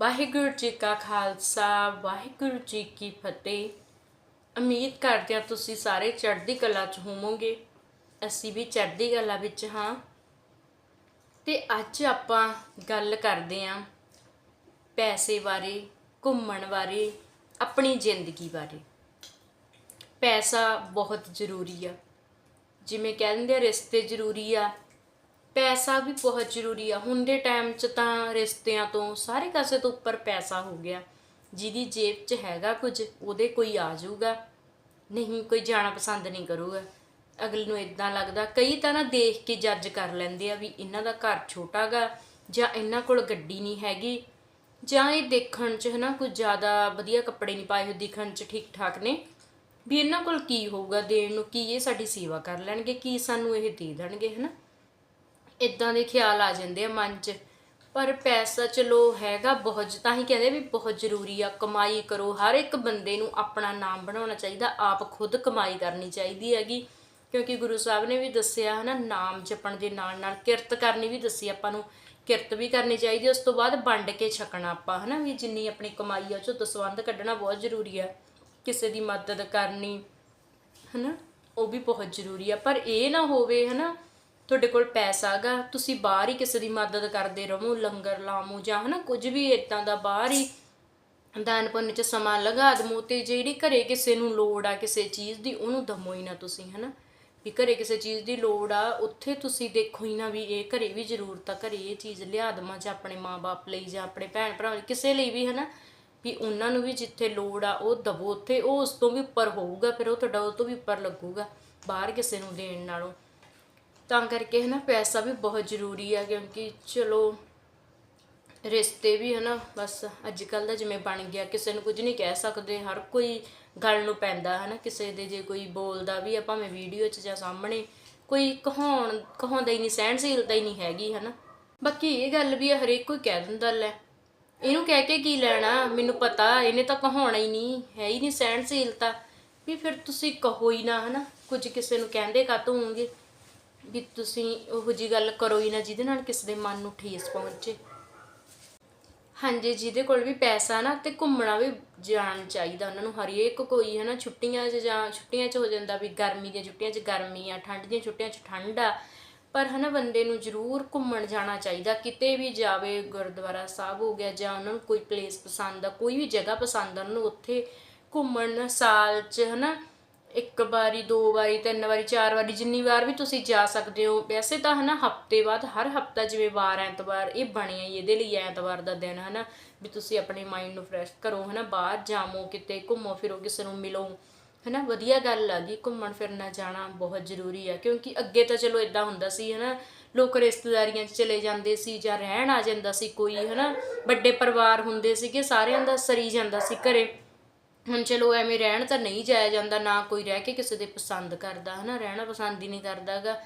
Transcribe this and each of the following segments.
ਵਾਹਿਗੁਰੂ ਜੀ ਕਾ ਖਾਲਸਾ, ਵਾਹਿਗੁਰੂ ਜੀ ਕੀ ਫਤਿਹ। ਉਮੀਦ ਕਰਦੇ ਹਾਂ ਤੁਸੀਂ ਸਾਰੇ ਚੜ੍ਹਦੀ ਕਲਾ 'ਚ ਹੋਵੋਗੇ। ਅਸੀਂ ਵੀ ਚੜ੍ਹਦੀ ਕਲਾ ਵਿੱਚ ਹਾਂ। ਤੇ ਅੱਜ ਆਪਾਂ ਗੱਲ ਕਰਦੇ ਹਾਂ ਪੈਸੇ ਬਾਰੇ, ਘੁੰਮਣ ਬਾਰੇ, ਆਪਣੀ ਜ਼ਿੰਦਗੀ ਬਾਰੇ। ਪੈਸਾ ਬਹੁਤ ਜ਼ਰੂਰੀ ਆ। ਜਿਵੇਂ ਕਹਿ ਦਿੰਦੇ ਰਿਸ਼ਤੇ ਜ਼ਰੂਰੀ ਆ। ਪੈਸਾ ਵੀ ਬਹੁਤ ਜ਼ਰੂਰੀ ਆ। ਹੁਣ ਦੇ ਟਾਈਮ 'ਚ ਤਾਂ ਰਿਸ਼ਤਿਆਂ ਤੋਂ ਸਾਰੇ ਕਾਸੇ ਤੋਂ ਉੱਪਰ ਪੈਸਾ ਹੋ ਗਿਆ। ਜਿਹਦੀ ਜੇਬ 'ਚ ਹੈਗਾ ਕੁਝ, ਉਹਦੇ ਕੋਈ ਆ ਜਾਊਗਾ। ਨਹੀਂ, ਕੋਈ ਜਾਣਾ ਪਸੰਦ ਨਹੀਂ ਕਰੂਗਾ। ਅਗਲੇ ਨੂੰ ਇਦਾਂ ਲੱਗਦਾ। ਕਈ ਤਾਂ ਨਾ ਦੇਖ ਕੇ ਜੱਜ ਕਰ ਲੈਂਦੇ ਆ ਵੀ ਇਹਨਾਂ ਦਾ ਘਰ ਛੋਟਾਗਾ ਜਾਂ ਇਹਨਾਂ ਕੋਲ ਗੱਡੀ ਨਹੀਂ ਹੈਗੀ। ਜਾਂ ਇਹ ਦੇਖਣ 'ਚ ਹਨਾ ਕੁਝ ਜ਼ਿਆਦਾ ਵਧੀਆ ਕੱਪੜੇ ਨਹੀਂ ਪਾਏ ਹੋਏ, ਦਿਖਣ 'ਚ ਠੀਕ ਠਾਕ ਨੇ। ਵੀ ਇਹਨਾਂ ਕੋਲ ਕੀ ਹੋਊਗਾ, ਦੇਣ ਨੂੰ ਕੀ ਇਹ ਸਾਡੀ ਸੇਵਾ ਕਰ ਲੈਣਗੇ, ਕੀ ਸਾਨੂੰ ਇਹ ਦੇ ਦੇਣਗੇ, ਹਨਾ। ਇਦਾਂ ਦੇ ਖਿਆਲ ਆ ਜਾਂਦੇ ਆ ਮਨ 'ਚ। ਪਰ ਪੈਸਾ ਚਲੋ ਹੈਗਾ ਬਹੁਤ, ਤਾਂ ਹੀ ਕਹਿੰਦੇ ਵੀ ਬਹੁਤ ਜ਼ਰੂਰੀ ਆ, ਕਮਾਈ ਕਰੋ। ਹਰ ਇੱਕ ਬੰਦੇ ਨੂੰ ਆਪਣਾ ਨਾਮ ਬਣਾਉਣਾ ਚਾਹੀਦਾ, ਆਪ ਖੁਦ ਕਮਾਈ ਕਰਨੀ ਚਾਹੀਦੀ ਹੈਗੀ। ਕਿਉਂਕਿ ਗੁਰੂ ਸਾਹਿਬ ਨੇ ਵੀ ਦੱਸਿਆ ਹਨਾ, ਨਾਮ ਜਪਣ ਦੇ ਨਾਲ ਨਾਲ ਕਿਰਤ ਕਰਨੀ ਵੀ ਦੱਸੀ ਆਪਾਂ ਨੂੰ। ਕਿਰਤ ਵੀ ਕਰਨੀ ਚਾਹੀਦੀ, ਉਸ ਤੋਂ ਬਾਅਦ ਵੰਡ ਕੇ ਛਕਣਾ ਆਪਾਂ, ਹਨਾ ਵੀ ਜਿੰਨੀ ਆਪਣੀ ਕਮਾਈ ਆ, ਉਹ ਚੋਂ ਦਸਵੰਧ ਕੱਢਣਾ ਬਹੁਤ ਜ਼ਰੂਰੀ ਆ। ਕਿਸੇ ਦੀ ਮਦਦ ਕਰਨੀ, ਹਨਾ, ਉਹ ਵੀ ਬਹੁਤ ਜ਼ਰੂਰੀ ਆ। ਪਰ ਇਹ ਨਾ ਹੋਵੇ, ਹਨਾ ਤੁਹਾਡੇ ਕੋਲ ਪੈਸਾ ਹੈਗਾ, ਤੁਸੀਂ ਬਾਹਰ ਹੀ ਕਿਸੇ ਦੀ ਮਦਦ ਕਰਦੇ ਰਹੋ, ਲੰਗਰ ਲਾਮੋ ਜਾਂ ਹਨਾ, ਕੁਝ ਵੀ ਇਦਾਂ ਦਾ ਬਾਹਰ ਹੀ ਦਾਨ ਪੁੰਨ ਚ ਸਮਾਂ ਲਗਾ ਦਮੋ ਤੇ ਜਿਹੜੀ ਘਰੇ ਕਿਸੇ ਨੂੰ ਲੋੜ ਆ ਕਿਸੇ ਚੀਜ਼ ਦੀ, ਉਹਨੂੰ ਦਮੋ ਹੀ ਨਾ ਤੁਸੀਂ, ਹਨਾ। ਵੀ ਘਰੇ ਕਿਸੇ ਚੀਜ਼ ਦੀ ਲੋੜ ਆ, ਉੱਥੇ ਤੁਸੀਂ ਦੇਖੋ ਹੀ ਨਾ ਵੀ ਇਹ ਘਰੇ ਵੀ ਜ਼ਰੂਰਤ ਆ ਘਰੇ ਇਹ ਚੀਜ਼ ਲਿਆ ਦਵਾਂ, ਜਾਂ ਆਪਣੇ ਮਾਪੇ ਲਈ, ਜਾਂ ਆਪਣੇ ਭੈਣ ਭਰਾ ਲਈ, ਕਿਸੇ ਲਈ ਵੀ, ਹਨਾ। ਵੀ ਉਹਨਾਂ ਨੂੰ ਵੀ ਜਿੱਥੇ ਲੋੜ ਆ, ਉਹ ਦਵੋ, ਉੱਥੇ ਉਹ ਉਸ ਤੋਂ ਵੀ ਉੱਪਰ ਹੋਊਗਾ, ਫਿਰ ਉਹ ਤੁਹਾਡਾ ਉਹ ਤੋਂ ਵੀ ਉੱਪਰ ਲੱਗੂਗਾ, ਬਾਹਰ ਕਿਸੇ ਨੂੰ ਦੇਣ ਨਾਲੋਂ। ਤਾਂ ਕਰਕੇ ਹਨਾ ਪੈਸਾ ਵੀ ਬਹੁਤ ਜ਼ਰੂਰੀ ਆ, ਕਿਉਂਕਿ ਚਲੋ ਰਿਸ਼ਤੇ ਵੀ ਹਨਾ, ਬਸ ਅੱਜ ਕੱਲ ਦਾ ਜਿਵੇਂ ਬਣ ਗਿਆ, ਕਿਸੇ ਨੂੰ ਕੁਝ ਨਹੀਂ ਕਹਿ ਸਕਦੇ, ਹਰ ਕੋਈ ਗੱਲ ਨੂੰ ਪੈਂਦਾ ਹਨਾ, ਕਿਸੇ ਦੇ ਜੇ ਕੋਈ ਬੋਲਦਾ ਵੀ ਆ, ਭਾਵੇਂ ਵੀਡੀਓ 'ਚ ਜਾਂ ਸਾਹਮਣੇ, ਕੋਈ ਕਹਾਉਣ, ਕਹਾਉਂਦਾ ਹੀ ਨਹੀਂ ਸਹਿਣਸ਼ੀਲਤਾ ਹੀ ਨਹੀਂ ਹੈਗੀ ਹਨਾ। ਬਾਕੀ ਇਹ ਗੱਲ ਵੀ ਆ, ਹਰੇਕ ਕੋਈ ਕਹਿ ਦਿੰਦਾ, ਲੈ ਇਹਨੂੰ ਕਹਿ ਕੇ ਕੀ ਲੈਣਾ, ਮੈਨੂੰ ਪਤਾ, ਇਹਨੇ ਤਾਂ ਕਹਾਉਣਾ ਹੀ ਨਹੀਂ, ਹੈ ਹੀ ਨਹੀਂ ਸਹਿਣਸ਼ੀਲਤਾ ਵੀ ਫਿਰ ਤੁਸੀਂ ਕਹੋ ਹੀ ਨਾ ਹਨਾ, ਕੁਝ ਕਿਸੇ ਨੂੰ ਕਹਿੰਦੇ ਕਾਤੋਂ ਹੋਵੋਗੇ। ਵੀ ਤੁਸੀਂ ਉਹੋ ਜੀ ਗੱਲ ਕਰੋ ਹੀ ਨਾ, ਜਿਹਦੇ ਨਾਲ ਕਿਸੇ ਦੇ ਮਨ ਨੂੰ ਠੇਸ ਪਹੁੰਚੇ। ਹਾਂਜੀ, ਜਿਹਦੇ ਕੋਲ ਵੀ ਪੈਸਾ ਨਾ ਤੇ ਘੁੰਮਣਾ ਵੀ ਜਾਣ ਚਾਹੀਦਾ ਉਹਨਾਂ ਨੂੰ। ਹਰੇਕ ਕੋਈ ਹੈ ਨਾ ਛੁੱਟੀਆਂ 'ਚ ਜਾਂ ਛੁੱਟੀਆਂ 'ਚ ਹੋ ਜਾਂਦਾ ਵੀ ਗਰਮੀ ਦੀਆਂ ਛੁੱਟੀਆਂ 'ਚ ਗਰਮੀ ਆ, ਠੰਡ ਦੀਆਂ ਛੁੱਟੀਆਂ 'ਚ ਠੰਡ ਆ। ਪਰ ਹਨਾ, ਬੰਦੇ ਨੂੰ ਜ਼ਰੂਰ ਘੁੰਮਣ ਜਾਣਾ ਚਾਹੀਦਾ। ਕਿਤੇ ਵੀ ਜਾਵੇ, ਗੁਰਦੁਆਰਾ ਸਾਹਿਬ ਹੋ ਗਿਆ ਜਾਂ ਉਹਨਾਂ ਨੂੰ ਕੋਈ ਪਲੇਸ ਪਸੰਦ ਆ, ਕੋਈ ਵੀ ਜਗ੍ਹਾ ਪਸੰਦ ਆ, ਉਹਨਾਂ ਨੂੰ ਉੱਥੇ ਘੁੰਮਣ ਸਾਲ 'ਚ ਹਨਾ ਇੱਕ ਵਾਰੀ, ਦੋ ਵਾਰੀ, ਤਿੰਨ ਵਾਰੀ, ਚਾਰ ਵਾਰੀ, ਜਿੰਨੀ ਵਾਰ ਵੀ ਤੁਸੀਂ ਜਾ ਸਕਦੇ ਹੋ, ਵੈਸੇ ਤਾਂ ਹਨਾ ਹਫ਼ਤੇ ਬਾਅਦ, ਹਰ ਹਫਤਾ ਜਿਵੇਂ ਵਾਰ ਐਤਵਾਰ, ਇਹ ਬਣਿਆ ਹੀ ਇਹਦੇ ਲਈ ਐਤਵਾਰ ਦਾ ਦਿਨ ਹਨਾ, ਵੀ ਤੁਸੀਂ ਆਪਣੇ ਮਾਈਂਡ ਨੂੰ ਫਰੈਸ਼ ਕਰੋ ਹਨਾ, ਬਾਹਰ ਜਾਵੋ, ਕਿਤੇ ਘੁੰਮੋ ਫਿਰੋ, ਕਿਸੇ ਨੂੰ ਮਿਲੋ, ਹਨਾ, ਵਧੀਆ ਗੱਲ ਆ ਜੀ, ਘੁੰਮਣ ਫਿਰਨਾ ਜਾਣਾ ਬਹੁਤ ਜ਼ਰੂਰੀ ਆ, ਕਿਉਂਕਿ ਅੱਗੇ ਤਾਂ ਚਲੋ ਇਦਾਂ ਹੁੰਦਾ ਸੀ ਹਨਾ, ਲੋਕ ਰਿਸ਼ਤੇਦਾਰੀਆਂ 'ਚ ਚਲੇ ਜਾਂਦੇ ਸੀ ਜਾਂ ਰਹਿਣ ਆ ਜਾਂਦਾ ਸੀ ਕੋਈ ਹਨਾ, ਵੱਡੇ ਪਰਿਵਾਰ ਹੁੰਦੇ ਸੀਗੇ, ਸਾਰਿਆਂ ਦਾ ਸਰੀ ਜਾਂਦਾ ਸੀ ਘਰੇ। ਹੁਣ ਚਲੋ ਐਵੇਂ ਰਹਿਣ ਤਾਂ ਨਹੀਂ ਜਾਇਆ ਜਾਂਦਾ, ਨਾ ਕੋਈ ਰਹਿ ਕੇ ਕਿਸੇ ਦੇ ਪਸੰਦ ਕਰਦਾ, ਹਨਾ? ਰਹਿਣਾ ਪਸੰਦ ਹੀ ਨਹੀਂ ਕਰਦਾਗਾ।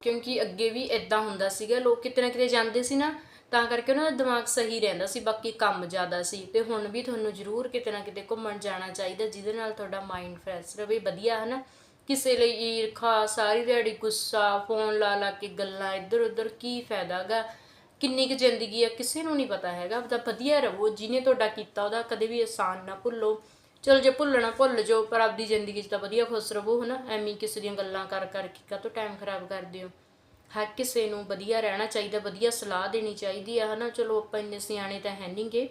ਕਿਉਂਕਿ ਅੱਗੇ ਵੀ ਇਦਾਂ ਹੁੰਦਾ ਸੀਗਾ, ਲੋਕ ਕਿਤੇ ਨਾ ਕਿਤੇ ਜਾਂਦੇ ਸੀ ਨਾ, ਤਾਂ ਕਰਕੇ ਉਹਨਾਂ ਦਾ ਦਿਮਾਗ ਸਹੀ ਰਹਿੰਦਾ ਸੀ, ਬਾਕੀ ਕੰਮ ਜ਼ਿਆਦਾ ਸੀ। ਤੇ ਹੁਣ ਵੀ ਤੁਹਾਨੂੰ ਜ਼ਰੂਰ ਕਿਤੇ ਨਾ ਕਿਤੇ ਘੁੰਮਣ ਜਾਣਾ ਚਾਹੀਦਾ, ਜਿਹਦੇ ਨਾਲ ਤੁਹਾਡਾ ਮਾਈਂਡ ਫਰੈਸ਼ ਰਵੇ, ਵਧੀਆ, ਹਨਾ? ਕਿਸੇ ਲਈ ਈਰਖਾ ਸਾਰੀ ਦਿਹਾੜੀ ਗੁੱਸਾ ਫੋਨ ਲਾ ਲਾ ਕੇ ਗੱਲਾਂ ਇੱਧਰ ਉੱਧਰ ਕੀ ਫਾਇਦਾਗਾ? ਕਿੰਨੀ ਕੁ ਜ਼ਿੰਦਗੀ ਆ, ਕਿਸੇ ਨੂੰ ਨਹੀਂ ਪਤਾ ਹੈਗਾ। ਤਾਂ ਵਧੀਆ ਰਹੋ, ਜਿਹਨੇ ਤੁਹਾਡਾ ਕੀਤਾ, ਉਹਦਾ ਕਦੇ ਵੀ ਆਸਾਨ ਨਾ ਭੁੱਲੋ। ਚਲ ਜੇ ਭੁੱਲਣਾ ਭੁੱਲ ਜਾਓ, ਪਰ ਆਪਦੀ ਜ਼ਿੰਦਗੀ 'ਚ ਤਾਂ ਵਧੀਆ ਖੁਸ਼ ਰਹੋ, ਹਨਾ? ਐਵੇਂ ਕਿਸੇ ਦੀਆਂ ਗੱਲਾਂ ਕਰ ਕਰ ਕੇ ਕਾਹਤੋਂ ਟਾਈਮ ਖਰਾਬ ਕਰਦੇ ਹੋ? ਹਰ ਕਿਸੇ ਨੂੰ ਵਧੀਆ ਰਹਿਣਾ ਚਾਹੀਦਾ, ਵਧੀਆ ਸਲਾਹ ਦੇਣੀ ਚਾਹੀਦੀ ਆ, ਹਨਾ? ਚਲੋ ਆਪਾਂ ਇੰਨੇ ਸਿਆਣੇ ਤਾਂ ਹੈ ਨਹੀਂਗੇ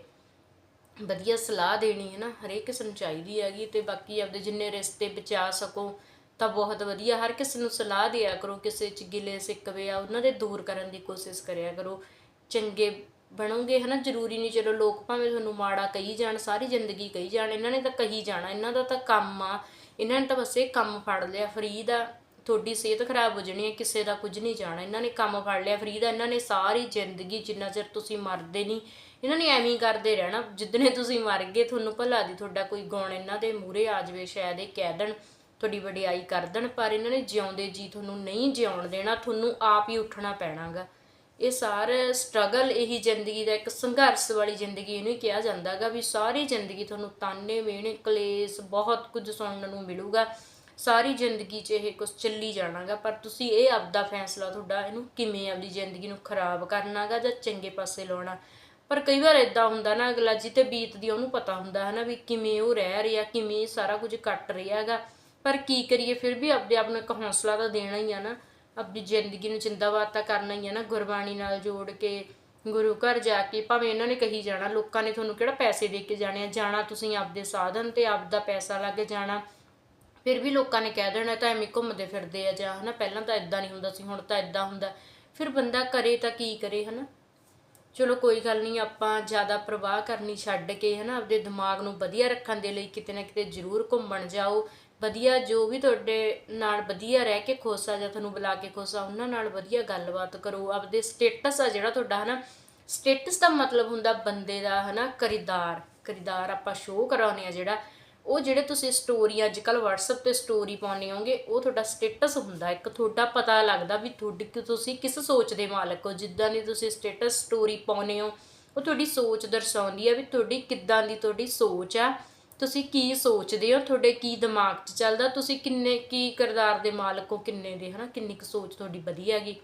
ਵਧੀਆ ਸਲਾਹ ਦੇਣੀ ਹੈ ਨਾ ਹਰੇਕ ਕਿਸੇ ਨੂੰ ਚਾਹੀਦੀ ਹੈਗੀ ਤੇ ਬਾਕੀ ਆਪਦੇ ਜਿੰਨੇ ਰਿਸ਼ਤੇ ਬਚਾ ਸਕੋ, ਤਾਂ ਬਹੁਤ ਵਧੀਆ। ਹਰ ਕਿਸੇ ਨੂੰ ਸਲਾਹ ਦਿਆ ਕਰੋ, ਕਿਸੇ ਚ ਗਿਲੇ ਸਿੱਕਵੇ ਆ, ਉਹਨਾਂ ਦੇ ਦੂਰ ਕਰਨ ਦੀ ਕੋਸ਼ਿਸ਼ ਕਰਿਆ ਕਰੋ। ਚੰਗੇ ਬਣੋਗੇ ਹਨਾ? ਜ਼ਰੂਰੀ ਨਹੀਂ ਚਲੋ ਲੋਕ ਭਾਵੇਂ ਤੁਹਾਨੂੰ ਮਾੜਾ ਕਹੀ ਜਾਣ, ਸਾਰੀ ਜ਼ਿੰਦਗੀ ਕਹੀ ਜਾਣ, ਇਹਨਾਂ ਨੇ ਤਾਂ ਕਹੀ ਜਾਣਾ। ਇਹਨਾਂ ਦਾ ਤਾਂ ਕੰਮ ਆ। ਇਹਨਾਂ ਨੇ ਤਾਂ ਬਸ ਇਹ ਕੰਮ ਫੜ ਲਿਆ। ਫਰੀ ਦਾ ਤੁਹਾਡੀ ਸਿਹਤ ਖਰਾਬ ਹੋ ਜਾਣੀ ਹੈ, ਕਿਸੇ ਦਾ ਕੁਝ ਨਹੀਂ ਜਾਣਾ। ਇਹਨਾਂ ਨੇ ਕੰਮ ਫੜ ਲਿਆ। ਫਰੀ ਦਾ ਇਹਨਾਂ ਨੇ ਸਾਰੀ ਜ਼ਿੰਦਗੀ ਜਿੰਨਾ ਚਿਰ ਤੁਸੀਂ ਮਰਦੇ ਨਹੀਂ, ਇਹਨਾਂ ਨੇ ਐਵੇਂ ਕਰਦੇ ਰਹਿਣਾ। ਜਿੱਦਨੇ ਤੁਸੀਂ ਮਰ ਗਏ, ਤੁਹਾਨੂੰ ਭਲਾ ਦੀ ਤੁਹਾਡਾ ਕੋਈ ਗੁਣ ਇਹਨਾਂ ਦੇ ਮੂਹਰੇ ਆ ਜਾਵੇ, ਸ਼ਾਇਦ ਇਹ ਕਹਿ ਦੇਣ, ਤੁਹਾਡੀ ਵਡਿਆਈ ਕਰ ਦੇਣ, ਪਰ ਇਹਨਾਂ ਨੇ ਜਿਉਂਦੇ ਜੀ, ਤੁਹਾਨੂੰ ਨਹੀਂ ਜਿਉਣ ਦੇਣਾ, ਤੁਹਾਨੂੰ ਆਪ ਹੀ ਉੱਠਣਾ ਪੈਣਾਗਾ। ਇਹ ਸਾਰਾ ਸਟਰਗਲ ਇਹੀ ਜ਼ਿੰਦਗੀ ਦਾ ਇੱਕ ਸੰਘਰਸ਼ ਵਾਲੀ ਜ਼ਿੰਦਗੀ ਇਹਨੂੰ ਹੀ ਕਿਹਾ ਜਾਂਦਾਗਾ ਵੀ ਸਾਰੀ ਜ਼ਿੰਦਗੀ ਤੁਹਾਨੂੰ ਤਾਨੇ ਮਿਹਣੇ ਕਲੇਸ਼, ਬਹੁਤ ਕੁਝ ਸੁਣਨ ਨੂੰ ਮਿਲੂਗਾ। ਸਾਰੀ ਜ਼ਿੰਦਗੀ 'ਚ ਇਹ ਕੁਝ ਚੱਲੀ ਜਾਣਾਗਾ, ਪਰ ਤੁਸੀਂ ਇਹ ਆਪਦਾ ਫੈਸਲਾ ਤੁਹਾਡਾ ਇਹਨੂੰ ਕਿਵੇਂ ਆਪਦੀ ਜ਼ਿੰਦਗੀ ਨੂੰ ਖਰਾਬ ਕਰਨਾਗਾ ਜਾਂ ਚੰਗੇ ਪਾਸੇ ਲਾਉਣਾ। ਪਰ ਕਈ ਵਾਰ ਇਦਾਂ ਹੁੰਦਾ ਨਾ ਅਗਲਾ ਜਿੱਤੇ ਬੀਤਦੀ ਉਹਨੂੰ ਪਤਾ ਹੁੰਦਾ ਹੈ ਨਾ ਵੀ ਕਿਵੇਂ ਉਹ ਰਹਿ ਰਿਹਾ, ਕਿਵੇਂ ਸਾਰਾ ਕੁਝ ਕੱਟ ਰਿਹਾ ਹੈਗਾ। ਪਰ ਕੀ ਕਰੀਏ, ਫਿਰ ਵੀ ਆਪਦੇ ਆਪ ਨੂੰ ਇੱਕ ਹੌਸਲਾ ਤਾਂ ਦੇਣਾ ਹੀ ਆ ਨਾ। ਆਪਣੀ ਜ਼ਿੰਦਗੀ ਨੂੰ ਜਿੰਦਾਬਾਦ ਤਾਂ ਕਰਨਾ ਹੀ ਹੈ ਨਾ, ਗੁਰਬਾਣੀ ਨਾਲ ਜੋੜ ਕੇ, ਗੁਰੂ ਘਰ ਜਾ ਕੇ, ਭਾਵੇਂ ਇਹਨਾਂ ਨੇ ਕਹੀ ਜਾਣਾ, ਲੋਕਾਂ ਨੇ ਤੁਹਾਨੂੰ ਕਿਹੜਾ ਪੈਸੇ ਦੇ ਕੇ ਜਾਣੇ ਆ, ਜਾਣਾ ਤੁਸੀਂ ਆਪਦੇ ਸਾਧਨ ਤੇ, ਆਪਦਾ ਪੈਸਾ ਲਾ ਕੇ ਜਾਣਾ, ਫਿਰ ਵੀ ਲੋਕਾਂ ਨੇ ਕਹਿ ਦੇਣਾ, ਤਾਂ ਐਵੇਂ ਘੁੰਮਦੇ ਫਿਰਦੇ ਆ ਜਾਂ ਹਨਾ, ਪਹਿਲਾਂ ਤਾਂ ਇਦਾਂ ਨਹੀਂ ਹੁੰਦਾ ਸੀ, ਹੁਣ ਤਾਂ ਇਦਾਂ ਹੁੰਦਾ, ਫਿਰ ਬੰਦਾ ਕਰੇ ਤਾਂ ਕੀ ਕਰੇ ਹਨਾ? ਚਲੋ ਕੋਈ ਗੱਲ ਨਹੀਂ, ਆਪਾਂ ਜ਼ਿਆਦਾ ਪ੍ਰਵਾਹ ਕਰਨੀ ਛੱਡ ਕੇ ਹਨਾ, ਆਪਦੇ ਦਿਮਾਗ ਨੂੰ ਵਧੀਆ ਰੱਖਣ ਦੇ ਲਈ ਕਿਤੇ ਨਾ ਕਿਤੇ ਜ਼ਰੂਰ ਘੁੰਮਣ ਜਾਓ ਵਧੀਆ, ਜੋ ਵੀ ਤੁਹਾਡੇ ਨਾਲ ਵਧੀਆ ਰਹਿ ਕੇ ਖੁਸ਼ ਆ ਜਾਂ ਤੁਹਾਨੂੰ ਬੁਲਾ ਕੇ ਖੁਸ਼ ਆ, ਉਹਨਾਂ ਨਾਲ ਵਧੀਆ ਗੱਲਬਾਤ ਕਰੋ। ਆਪਦੇ ਸਟੇਟਸ ਆ ਜਿਹੜਾ ਤੁਹਾਡਾ, ਹਨਾ? ਸਟੇਟਸ ਦਾ ਮਤਲਬ ਹੁੰਦਾ ਬੰਦੇ ਦਾ, ਹਨਾ? ਖਰੀਦਾਰ ਖਰੀਦਾਰ ਆਪਾਂ ਸ਼ੋਅ ਕਰਾਉਨੇ ਆ ਜਿਹੜਾ। ਉਹ ਜਿਹੜੇ ਤੁਸੀਂ ਸਟੋਰੀ ਅੱਜ ਕੱਲ WhatsApp ਤੇ ਸਟੋਰੀ ਪਾਉਂਦੇ ਹੋਗੇ ਉਹ ਤੁਹਾਡਾ ਸਟੇਟਸ ਹੁੰਦਾ। ਇੱਕ ਤੁਹਾਡਾ ਪਤਾ ਲੱਗਦਾ ਵੀ ਤੁਹਾਡੀ ਕਿ ਤੁਸੀਂ ਕਿਸ ਸੋਚ ਦੇ ਮਾਲਕ ਹੋ। ਜਿੱਦਾਂ ਦੀ ਤੁਸੀਂ ਸਟੇਟਸ ਸਟੋਰੀ ਪਾਉਂਦੇ ਹੋ, ਉਹ ਤੁਹਾਡੀ ਸੋਚ ਦਰਸਾਉਂਦੀ ਹੈ ਵੀ ਤੁਹਾਡੀ ਕਿੱਦਾਂ ਦੀ ਤੁਹਾਡੀ ਸੋਚ ਆ। ਤੁਸੀਂ ਕੀ ਸੋਚਦੇ ਹੋ? ਤੁਹਾਡੇ ਕੀ ਦਿਮਾਗ 'ਚ ਚੱਲਦਾ? ਤੁਸੀਂ ਕਿੰਨੇ, ਕੀ ਕਿਰਦਾਰ ਦੇ ਮਾਲਕ ਹੋ? ਕਿੰਨੇ ਦੇ, ਹਨਾ? ਕਿੰਨੀ ਕੁ ਸੋਚ ਤੁਹਾਡੀ ਵਧੀਆ ਹੈਗੀ?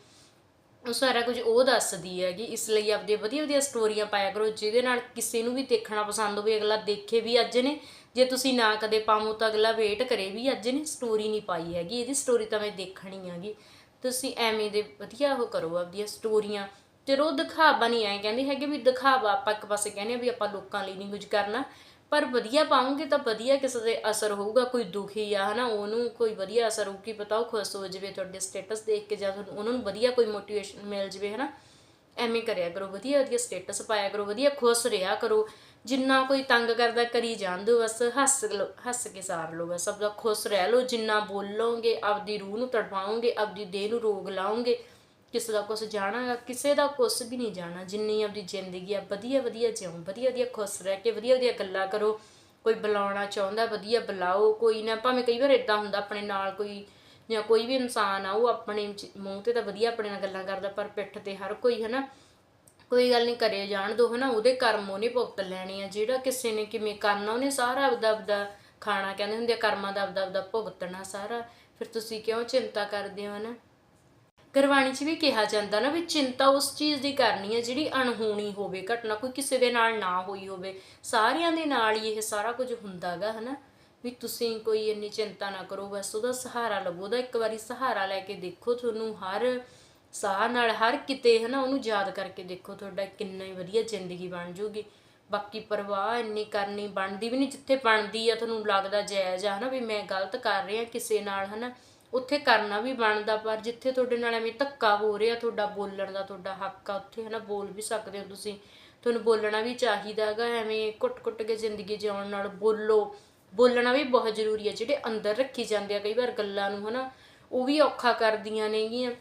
ਉਹ ਸਾਰਾ ਕੁਝ ਉਹ ਦੱਸਦੀ ਹੈਗੀ। ਇਸ ਲਈ ਆਪਦੇ ਵਧੀਆ ਵਧੀਆ ਸਟੋਰੀਆਂ ਪਾਇਆ ਕਰੋ, ਜਿਹਦੇ ਨਾਲ ਕਿਸੇ ਨੂੰ ਵੀ ਦੇਖਣਾ ਪਸੰਦ ਹੋਵੇ। ਅਗਲਾ ਦੇਖੇ ਵੀ ਅੱਜ ਨੇ। ਜੇ ਤੁਸੀਂ ਨਾ ਕਦੇ ਪਾਵੋ ਤਾਂ ਅਗਲਾ ਵੇਟ ਕਰੇ ਵੀ ਅੱਜ ਨੇ। ਸਟੋਰੀ ਨਹੀਂ ਪਾਈ ਹੈਗੀ। ਇਹਦੀ ਸਟੋਰੀ ਤਾਂ ਮੈਂ ਦੇਖਣੀ ਹੈਗੀ। ਤੁਸੀਂ ਐਵੇਂ ਦੇ ਵਧੀਆ ਉਹ ਕਰੋ ਆਪਦੀਆਂ ਸਟੋਰੀਆਂ। ਚਲੋ ਦਿਖਾਵਾ ਨਹੀਂ ਐ ਕਹਿੰਦੇ ਹੈਗੇ ਵੀ ਦਿਖਾਵਾ ਆਪਾਂ ਇੱਕ ਪਾਸੇ ਕਹਿੰਦੇ ਆ ਵੀ ਆਪਾਂ ਲੋਕਾਂ ਲਈ ਨਹੀਂ ਕੁਝ ਕਰਨਾ। ਪਰ ਵਧੀਆ ਪਾਉਂਗੇ ਤਾਂ ਵਧੀਆ ਕਿਸੇ ਦੇ ਅਸਰ ਹੋਊਗਾ, ਕੋਈ ਦੁਖੀ ਆ, ਹਨਾ, ਉਹਨੂੰ ਕੋਈ ਵਧੀਆ ਅਸਰ ਹੋਊ, ਕੀ ਪਤਾ ਉਹ ਖੁਸ਼ ਹੋ ਜਾਵੇ, ਤੁਹਾਡੇ ਸਟੇਟਸ ਦੇਖ ਕੇ ਜਾਂ ਤੁਹਾਨੂੰ, ਉਹਨਾਂ ਨੂੰ ਵਧੀਆ ਕੋਈ ਮੋਟੀਵੇਸ਼ਨ ਮਿਲ ਜਾਵੇ, ਹਨਾ, ਐਵੇਂ ਕਰਿਆ ਕਰੋ, ਵਧੀਆ ਵਧੀਆ ਸਟੇਟਸ ਪਾਇਆ ਕਰੋ, ਵਧੀਆ ਖੁਸ਼ ਰਿਹਾ ਕਰੋ, ਜਿੰਨਾ ਕੋਈ ਤੰਗ ਕਰਦਾ ਕਰੀ ਜਾਣ ਦਿਓ, ਬਸ ਹੱਸ ਲਓ, ਹੱਸ ਕੇ ਸਾਰ ਲਓ, ਬਸ ਆਪਦਾ ਖੁਸ਼ ਰਹਿ ਲਓ, ਜਿੰਨਾ ਬੋਲੋਗੇ, ਆਪਦੀ ਰੂਹ ਨੂੰ ਤੜਪਾਓਗੇ ਆਪਦੀ ਦੇਹ ਨੂੰ ਰੋਗ ਲਾਓਗੇ ਕਿਸੇ ਦਾ ਕੁਝ ਜਾਣਾ ਕਿਸੇ ਦਾ ਕੁਝ ਵੀ ਨਹੀਂ ਜਾਣਾ। ਜਿੰਨੀ ਆਪਦੀ ਜ਼ਿੰਦਗੀ ਆ, ਵਧੀਆ ਵਧੀਆ ਜਿਉਂ, ਵਧੀਆ ਵਧੀਆ ਖੁਸ਼ ਰਹਿ ਕੇ, ਵਧੀਆ ਵਧੀਆ ਗੱਲਾਂ ਕਰੋ। ਕੋਈ ਬੁਲਾਉਣਾ ਚਾਹੁੰਦਾ, ਵਧੀਆ ਬੁਲਾਓ। ਕੋਈ ਨਾ, ਭਾਵੇਂ ਕਈ ਵਾਰ ਇਦਾਂ ਹੁੰਦਾ ਆਪਣੇ ਨਾਲ ਕੋਈ ਜਾਂ ਕੋਈ ਵੀ ਇਨਸਾਨ ਆ, ਉਹ ਆਪਣੇ ਮੂੰਹ ਤੇ ਤਾਂ ਵਧੀਆ ਆਪਣੇ ਨਾਲ ਗੱਲਾਂ ਕਰਦਾ, ਪਰ ਪਿੱਠ ਤੇ ਹਰ ਕੋਈ, ਹਨਾ? ਕੋਈ ਗੱਲ ਨਹੀਂ, ਕਰੇ ਜਾਣ ਦੋ, ਹਨਾ? ਉਹਦੇ ਕਰਮ ਉਹਨੇ ਭੁਗਤ ਲੈਣੀ ਆ। ਜਿਹੜਾ ਕਿਸੇ ਨੇ ਕਿਵੇਂ ਕਰਨਾ, ਉਹਨੇ ਸਾਰਾ ਆਪਦਾ ਆਪਦਾ ਖਾਣਾ, ਕਹਿੰਦੇ ਹੁੰਦੇ ਆ, ਕਰਮਾਂ ਦਾ ਆਪਦਾ ਆਪਦਾ ਭੁਗਤਣਾ ਸਾਰਾ। ਫਿਰ ਤੁਸੀਂ ਕਿਉਂ ਚਿੰਤਾ ਕਰਦੇ ਹੋ, ਹਨਾ? ਗੁਰਬਾਣੀ 'ਚ ਵੀ ਕਿਹਾ ਜਾਂਦਾ ਨਾ ਵੀ ਚਿੰਤਾ ਉਸ ਚੀਜ਼ ਦੀ ਕਰਨੀ ਹੈ ਜਿਹੜੀ ਅਣਹੋਣੀ ਹੋਵੇ, ਘਟਨਾ ਕੋਈ ਕਿਸੇ ਦੇ ਨਾਲ ਨਾ ਹੋਈ ਹੋਵੇ, ਸਾਰਿਆਂ ਦੇ ਨਾਲ ਹੀ ਇਹ ਸਾਰਾ ਕੁਝ ਹੁੰਦਾਗਾ ਹਨਾ? ਵੀ ਤੁਸੀਂ ਕੋਈ ਇੰਨੀ ਚਿੰਤਾ ਨਾ ਕਰੋ, ਬਸ ਉਹਦਾ ਸਹਾਰਾ ਲਵੋ, ਉਹਦਾ ਇੱਕ ਵਾਰੀ ਸਹਾਰਾ ਲੈ ਕੇ ਦੇਖੋ ਤੁਹਾਨੂੰ ਹਰ ਸਾਹ ਨਾਲ, ਹਰ ਕਿਤੇ, ਹਨਾ, ਉਹਨੂੰ ਯਾਦ ਕਰਕੇ ਦੇਖੋ ਤੁਹਾਡਾ ਕਿੰਨਾ ਹੀ ਵਧੀਆ ਜ਼ਿੰਦਗੀ ਬਣ ਜੂਗੀ। ਬਾਕੀ ਪਰਵਾਹ ਇੰਨੀ ਕਰਨੀ ਬਣਦੀ ਵੀ ਨਹੀਂ ਜਿੱਥੇ ਬਣਦੀ ਆ, ਤੁਹਾਨੂੰ ਲੱਗਦਾ ਜਾਇਜ਼ ਆ, ਹਨਾ, ਵੀ ਮੈਂ ਗਲਤ ਕਰ ਰਿਹਾ ਕਿਸੇ ਨਾਲ, ਹਨਾ? ਉੱਥੇ ਕਰਨਾ ਵੀ ਬਣਦਾ, ਪਰ ਜਿੱਥੇ ਤੁਹਾਡੇ ਨਾਲ ਐਵੇਂ ਧੱਕਾ ਹੋ ਰਿਹਾ, ਤੁਹਾਡਾ ਬੋਲਣ ਦਾ ਤੁਹਾਡਾ ਹੱਕ ਆ, ਉੱਥੇ ਹਨਾ ਬੋਲ ਵੀ ਸਕਦੇ ਹੋ ਤੁਸੀਂ। ਤੁਹਾਨੂੰ ਬੋਲਣਾ ਵੀ ਚਾਹੀਦਾਗਾ ਐਵੇਂ ਕੁੱਟ-ਕੁੱਟ ਕੇ ਜ਼ਿੰਦਗੀ ਜਿਉਣ ਨਾਲ ਬੋਲੋ। ਬੋਲਣਾ ਵੀ ਬਹੁਤ ਜ਼ਰੂਰੀ ਹੈ ਜਿਹੜੇ ਅੰਦਰ ਰੱਖੀ ਜਾਂਦੇ ਆ, ਕਈ ਵਾਰ ਗੱਲਾਂ ਨੂੰ ਹਨਾ, ਉਹ ਵੀ ਔਖਾ ਕਰਦੀਆਂ ਨੇਗੀਆਂ।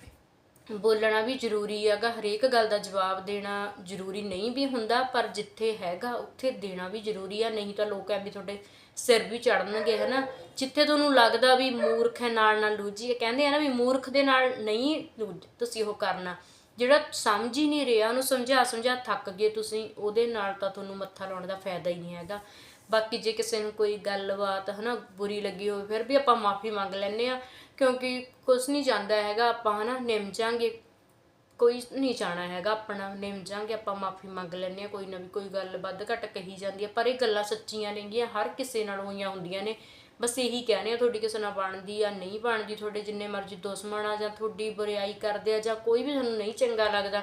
ਬੋਲਣਾ ਵੀ ਜ਼ਰੂਰੀ ਹੈਗਾ, ਹਰੇਕ ਗੱਲ ਦਾ ਜਵਾਬ ਦੇਣਾ ਜ਼ਰੂਰੀ ਨਹੀਂ ਵੀ ਹੁੰਦਾ, ਪਰ ਜਿੱਥੇ ਹੈਗਾ, ਉੱਥੇ ਦੇਣਾ ਵੀ ਜ਼ਰੂਰੀ ਆ, ਨਹੀਂ ਤਾਂ ਲੋਕ ਐ ਵੀ ਤੁਹਾਡੇ ਸਿਰ ਵੀ ਚੜਨਗੇ ਹਨਾ? ਜਿੱਥੇ ਤੁਹਾਨੂੰ ਲੱਗਦਾ ਵੀ ਮੂਰਖ ਹੈ, ਨਾਲ ਨਾਲ ਲੂਜੀ ਕਹਿੰਦੇ ਆ ਨਾ ਵੀ ਮੂਰਖ ਦੇ ਨਾਲ ਨਹੀਂ ਲੂਜ- ਤੁਸੀਂ ਉਹ ਕਰਨਾ। ਜਿਹੜਾ ਸਮਝ ਹੀ ਨਹੀਂ ਰਿਹਾ, ਉਹਨੂੰ ਸਮਝਾ ਸਮਝਾ ਥੱਕ ਗਏ ਤੁਸੀਂ, ਉਹਦੇ ਨਾਲ ਤਾਂ ਤੁਹਾਨੂੰ ਮੱਥਾ ਲਾਉਣ ਦਾ ਫਾਇਦਾ ਹੀ ਨਹੀਂ ਹੈਗਾ। ਬਾਕੀ ਜੇ ਕਿਸੇ ਨੂੰ ਕੋਈ ਗੱਲਬਾਤ, ਹਨਾ, ਬੁਰੀ ਲੱਗੀ ਹੋਵੇ, ਫਿਰ ਵੀ ਆਪਾਂ ਮਾਫੀ ਮੰਗ ਲੈਂਦੇ ਆ ਕਿਉਂਕਿ ਕੁਝ ਨਹੀਂ ਜਾਂਦਾ ਹੈਗਾ, ਆਪਾਂ, ਹਨਾ, ਨਿਮ ਜਾਾਂਗੇ ਕੋਈ ਨਹੀਂ ਚਾਹਣਾ ਹੈਗਾ, ਆਪਣਾ ਨਿਮ ਜਾਾਂਗੇ ਆਪਾਂ ਮਾਫੀ ਮੰਗ ਲੈਂਦੇ ਆ ਕੋਈ ਨਾ ਵੀ ਕੋਈ ਗੱਲ ਵੱਧ ਘੱਟ ਕਹੀ ਜਾਂਦੀ ਆ ਪਰ ਇਹ ਗੱਲਾਂ ਸੱਚੀਆਂ ਨੇਗੀਆਂ, ਹਰ ਕਿਸੇ ਨਾਲ ਹੋਈਆਂ ਹੁੰਦੀਆਂ ਨੇ। ਬਸ ਇਹੀ ਕਹਿੰਦੇ ਆ, ਤੁਹਾਡੀ ਕਿਸੇ ਨਾਲ ਬਣਦੀ ਆ, ਨਹੀਂ ਬਣਦੀ, ਤੁਹਾਡੇ ਜਿੰਨੇ ਮਰਜ਼ੀ ਦੁਸ਼ਮਣ ਆ ਜਾਂ ਤੁਹਾਡੀ ਬੁਰਾਈ ਕਰਦੇ ਆ ਜਾਂ ਕੋਈ ਵੀ ਤੁਹਾਨੂੰ ਨਹੀਂ ਚੰਗਾ ਲੱਗਦਾ,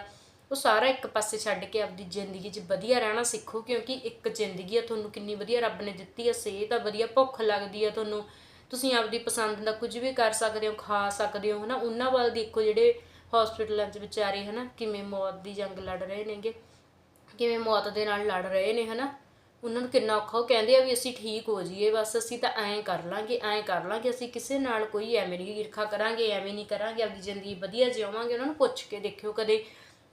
ਉਹ ਸਾਰਾ ਇੱਕ ਪਾਸੇ ਛੱਡ ਕੇ ਆਪਦੀ ਜ਼ਿੰਦਗੀ 'ਚ ਵਧੀਆ ਰਹਿਣਾ ਸਿੱਖੋ, ਕਿਉਂਕਿ ਇੱਕ ਜ਼ਿੰਦਗੀ ਆ, ਤੁਹਾਨੂੰ ਕਿੰਨੀ ਵਧੀਆ ਰੱਬ ਨੇ ਦਿੱਤੀ ਆ, ਸਿਹਤ ਆ, ਵਧੀਆ ਭੁੱਖ ਲੱਗਦੀ ਆ ਤੁਹਾਨੂੰ। ਤੁਸੀਂ ਆਪਦੀ ਪਸੰਦ ਦਾ ਕੁਝ ਵੀ ਕਰ ਸਕਦੇ ਹੋ, ਖਾ ਸਕਦੇ ਹੋ, ਹਨਾ, ਉਹਨਾਂ ਵੱਲ ਦੇਖੋ, ਜਿਹੜੇ ਹਸਪੀਟਲਾਂ 'ਚ ਵਿਚਾਰੇ ਹਨਾ, ਕਿਵੇਂ ਮੌਤ ਦੀ ਜੰਗ ਲੜ ਰਹੇ ਨੇਗੇ, ਕਿਵੇਂ ਮੌਤ ਦੇ ਨਾਲ ਲੜ ਰਹੇ ਨੇ ਹਨਾ, ਉਹਨਾਂ ਨੂੰ ਕਿੰਨਾ ਔਖਾ, ਉਹ ਕਹਿੰਦੇ ਆ ਵੀ ਅਸੀਂ ਠੀਕ ਹੋ ਜਾਈਏ, ਬਸ ਅਸੀਂ ਤਾਂ ਐਂ ਕਰ ਲਾਂਗੇ, ਐਂ ਕਰ ਲਾਂਗੇ, ਅਸੀਂ ਕਿਸੇ ਨਾਲ ਕੋਈ ਐਵੇਂ ਨਹੀਂ ਈਰਖਾ ਕਰਾਂਗੇ, ਐਵੇਂ ਨਹੀਂ ਕਰਾਂਗੇ ਆਪਣੀ ਜ਼ਿੰਦਗੀ ਵਧੀਆ ਜਿਉਵਾਂਗੇ, ਉਹਨਾਂ ਨੂੰ ਪੁੱਛ ਕੇ ਦੇਖਿਓ ਕਦੇ,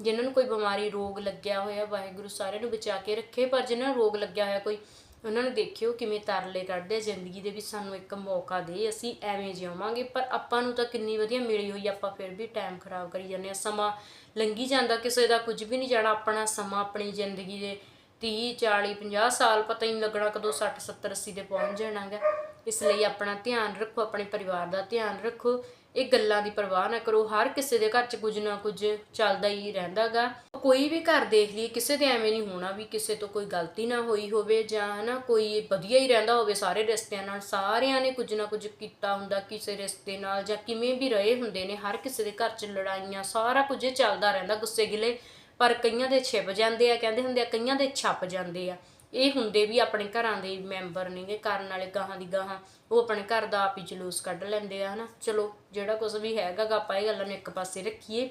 ਜਿਨ੍ਹਾਂ ਨੂੰ ਕੋਈ ਬਿਮਾਰੀ, ਰੋਗ ਲੱਗਿਆ ਹੋਇਆ, ਵਾਹਿਗੁਰੂ ਸਾਰਿਆਂ ਨੂੰ ਬਚਾ ਕੇ ਰੱਖੇ, ਪਰ ਜਿਨ੍ਹਾਂ ਨੂੰ ਰੋਗ ਲੱਗਿਆ ਹੋਇਆ ਕੋਈ ਉਹਨਾਂ ਨੂੰ ਦੇਖਿਓ ਕਿਵੇਂ ਤਰਲੇ ਕੱਢਦੇ ਆ, ਜ਼ਿੰਦਗੀ ਦੇ ਵਿੱਚ ਸਾਨੂੰ ਇੱਕ ਮੌਕਾ ਦੇ, ਅਸੀਂ ਐਵੇਂ ਜਿਉਵਾਂਗੇ, ਪਰ ਆਪਾਂ ਨੂੰ ਤਾਂ ਕਿੰਨੀ ਵਧੀਆ ਮਿਲੀ ਹੋਈ ਆਪਾਂ ਫਿਰ ਵੀ ਟਾਈਮ ਖਰਾਬ ਕਰੀ ਜਾਂਦੇ ਆ, ਸਮਾਂ ਲੰਘੀ ਜਾਂਦਾ, ਕਿਸੇ ਦਾ ਕੁਝ ਵੀ ਨਹੀਂ ਜਾਣਾ, ਆਪਣਾ ਸਮਾਂ, ਆਪਣੀ ਜ਼ਿੰਦਗੀ ਦੇ 30 40 50 ਸਾਲ ਪਤਾ ਹੀ ਨਹੀਂ ਲੱਗਣਾ ਕਦੋਂ 60 70 80 ਦੇ ਪਹੁੰਚ ਜਾਣਾਗਾ। ਇਸ ਲਈ ਆਪਣਾ ਧਿਆਨ ਰੱਖੋ, ਆਪਣੇ ਪਰਿਵਾਰ ਦਾ ਧਿਆਨ ਰੱਖੋ ਇਹ ਗੱਲਾਂ ਦੀ ਪਰਵਾਹ ਨਾ ਕਰੋ, ਹਰ ਕਿਸੇ ਦੇ ਘਰ 'ਚ ਕੁਝ ਨਾ ਕੁਝ ਚੱਲਦਾ ਹੀ ਰਹਿੰਦਾਗਾ। ਕੋਈ ਵੀ ਘਰ ਦੇਖ ਲਈ ਕਿਸੇ ਦੇ ਐਵੇਂ ਨਹੀਂ ਹੋਣਾ ਵੀ ਕਿਸੇ ਤੋਂ ਕੋਈ ਗਲਤੀ ਨਾ ਹੋਈ ਹੋਵੇ ਜਾਂ ਹਨਾ ਕੋਈ ਵਧੀਆ ਹੀ ਰਹਿੰਦਾ ਹੋਵੇ ਸਾਰੇ ਰਿਸ਼ਤਿਆਂ ਨਾਲ, ਸਾਰਿਆਂ ਨੇ ਕੁਝ ਨਾ ਕੁਝ ਕੀਤਾ ਹੁੰਦਾ ਕਿਸੇ ਰਿਸ਼ਤੇ ਨਾਲ ਜਾਂ ਕਿਵੇਂ ਵੀ ਰਹੇ ਹੁੰਦੇ ਨੇ, ਹਰ ਕਿਸੇ ਦੇ ਘਰ 'ਚ ਲੜਾਈਆਂ, ਸਾਰਾ ਕੁਝ ਚੱਲਦਾ ਰਹਿੰਦਾ ਗੁੱਸੇ ਗਿਲੇ। ਪਰ ਕਈਆਂ ਦੇ ਛਿਪ ਜਾਂਦੇ ਆ, ਕਹਿੰਦੇ ਹੁੰਦੇ ਆ ਕਈਆਂ ਦੇ ਛੱਪ ਜਾਂਦੇ ਆ। ਇਹ ਹੁੰਦੇ ਵੀ ਆਪਣੇ ਘਰਾਂ ਦੇ ਮੈਂਬਰ ਨੇਗੇ, ਕਰਨ ਵਾਲੇ ਗਾਹਾਂ ਦੀ ਗਾਹਾਂ, ਉਹ ਆਪਣੇ ਘਰ ਦਾ ਆਪ ਹੀ ਜਲੂਸ ਕੱਢ ਲੈਂਦੇ ਆ, ਹਨਾ? ਚਲੋ, ਜਿਹੜਾ ਕੁਝ ਵੀ ਹੈਗਾ ਗਾ, ਆਪਾਂ ਇਹ ਗੱਲਾਂ ਨੂੰ ਇੱਕ ਪਾਸੇ ਰੱਖੀਏ,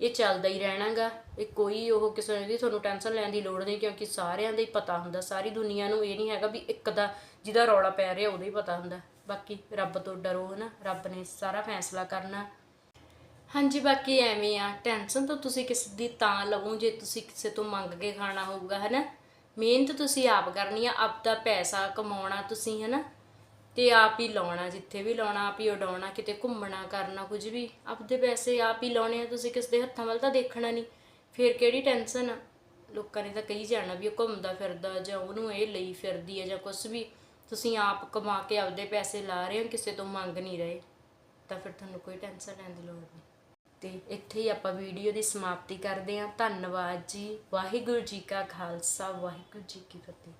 ਇਹ ਚੱਲਦਾ ਹੀ ਰਹਿਣਾਗਾ ਇਹ ਕੋਈ ਉਹ ਕਿਸੇ ਦੀ ਤੁਹਾਨੂੰ ਟੈਨਸ਼ਨ ਲੈਣ ਦੀ ਲੋੜ ਨਹੀਂ, ਕਿਉਂਕਿ ਸਾਰਿਆਂ ਦਾ ਹੀ ਪਤਾ ਹੁੰਦਾ, ਸਾਰੀ ਦੁਨੀਆ ਨੂੰ ਇਹ ਨਹੀਂ ਹੈਗਾ ਵੀ ਇੱਕ ਦਾ ਜਿਹਦਾ ਰੌਲਾ ਪੈ ਰਿਹਾ, ਉਹਦਾ ਹੀ ਪਤਾ ਹੁੰਦਾ। ਬਾਕੀ ਰੱਬ ਤੋਂ ਡਰੋ, ਹਨਾ? ਰੱਬ ਨੇ ਸਾਰਾ ਫੈਸਲਾ ਕਰਨਾ। ਹਾਂਜੀ, ਬਾਕੀ ਐਵੇਂ ਆ। ਟੈਨਸ਼ਨ ਤਾਂ ਤੁਸੀਂ ਕਿਸੇ ਦੀ ਤਾਂ ਲਵੋ, ਜੇ ਤੁਸੀਂ ਕਿਸੇ ਤੋਂ ਮੰਗ ਕੇ ਖਾਣਾ ਹੋਊਗਾ, ਹਨਾ? ਮਿਹਨਤ ਤੁਸੀਂ ਆਪ ਕਰਨੀ ਆ ਆਪਦਾ ਪੈਸਾ ਕਮਾਉਣਾ ਤੁਸੀਂ, ਹਨਾ? ਤੇ ਆਪ ਹੀ ਲਾਉਣਾ, ਜਿੱਥੇ ਵੀ ਲਾਉਣਾ, ਆਪ ਹੀ ਉਡਾਉਣਾ, ਕਿਤੇ ਘੁੰਮਣਾ, ਕਰਨਾ, ਕੁਝ ਵੀ। ਆਪਦੇ ਪੈਸੇ ਆਪ ਹੀ ਲਾਉਣੇ ਆ, ਤੁਸੀਂ ਕਿਸ ਦੇ ਹੱਥਾਂ ਵੱਲ ਤਾਂ ਦੇਖਣਾ ਨਹੀਂ। ਫਿਰ ਕਿਹੜੀ ਟੈਨਸ਼ਨ ਆ? ਲੋਕਾਂ ਨੇ ਤਾਂ ਕਹੀ ਜਾਣਾ ਵੀ ਉਹ ਘੁੰਮਦਾ ਫਿਰਦਾ ਜਾਂ ਉਹਨੂੰ ਇਹ ਲਈ ਫਿਰਦੀ ਹੈ ਜਾਂ ਕੁਝ ਵੀ। ਤੁਸੀਂ ਆਪ ਕਮਾ ਕੇ ਆਪਦੇ ਪੈਸੇ ਲਾ ਰਹੇ ਹੋ, ਕਿਸੇ ਤੋਂ ਮੰਗ ਨਹੀਂ ਰਹੇ। ਤਾਂ ਫਿਰ ਤੁਹਾਨੂੰ ਕੋਈ ਟੈਨਸ਼ਨ ਲੈਣ ਦੀ ਲੋੜ ਨਹੀਂ। ਤੇ ਇੱਥੇ ਹੀ ਆਪਾਂ ਵੀਡੀਓ ਦੀ ਸਮਾਪਤੀ ਕਰਦੇ ਹਾਂ। ਧੰਨਵਾਦ ਜੀ। ਵਾਹਿਗੁਰੂ ਜੀ ਕਾ ਖਾਲਸਾ। ਵਾਹਿਗੁਰੂ ਜੀ ਕੀ ਫਤਿਹ।